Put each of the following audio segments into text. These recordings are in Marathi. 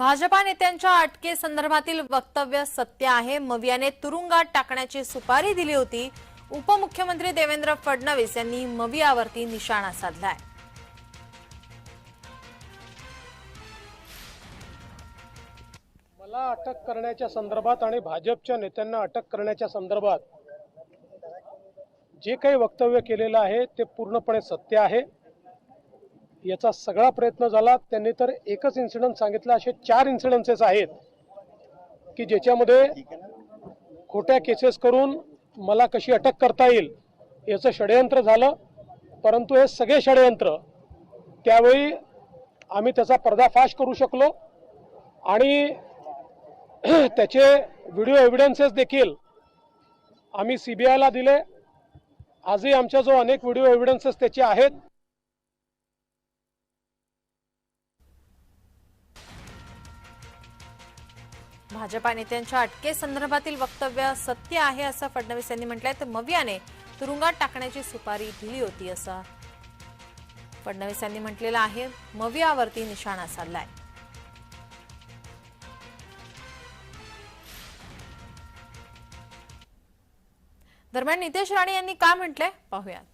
भाजपा नेत्यांच्या अटकेसंदर्भातील वक्तव्य सत्य आहे. मवियाने तुरुंगात टाकण्याची सुपारी दिली होती. उपमुख्यमंत्री देवेंद्र फडणवीस यांनी मवियावरती निशाणा साधलाय. मला अटक करण्याच्या संदर्भात आणि भाजपच्या नेत्यांना अटक करण्याच्या संदर्भात जे काही वक्तव्य केलेलं आहे ते पूर्णपणे सत्य आहे. याचा सगळा प्रयत्न झाला. त्यांनी तर एकच इन्सिडन्स सांगितलं. असे चार इन्सिडन्सेस आहेत की ज्याच्यामध्ये खोट्या केसेस करून मला कशी अटक करता येईल याचं षडयंत्र झालं. परंतु हे सगळे षडयंत्र त्यावेळी आम्ही त्याचा पर्दाफाश करू शकलो. आणि त्याचे व्हिडिओ एव्हिडन्सेस देखील आम्ही सी बी आयला दिले. आजही आमच्या जो अनेक व्हिडिओ एव्हिडन्सेस त्याचे आहेत. भाजपा नेत्यांच्या अटकेसंदर्भातील वक्तव्य सत्य आहे असं फडणवीस यांनी म्हटलंय. तर मवियाने तुरुंगात टाकण्याची सुपारी दिली होती असं फडणवीस यांनी म्हटलेलं आहे. मवियावरती निशाणा साधलाय दरम्यान नितेश राणे यांनी काय म्हटलंय? पाहूयात.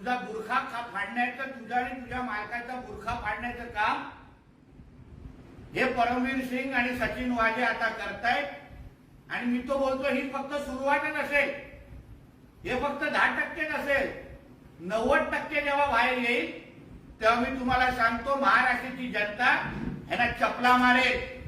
तुझा बुरखा खा फाडण्याचं तुझा आणि तुझ्या मालकाचा बुरखा फाडण्याचं काम? हे परमवीर सिंग आणि सचिन वाजे आता करतायत. आणि मी तो बोलतो ही फक्त सुरुवातच नसेल. हे फक्त दहा टक्के नसेल. नव्वद टक्के जेव्हा बाहेर येईल तेव्हा मी तुम्हाला सांगतो महाराष्ट्राची जनता ह्यांना चपला मारेल.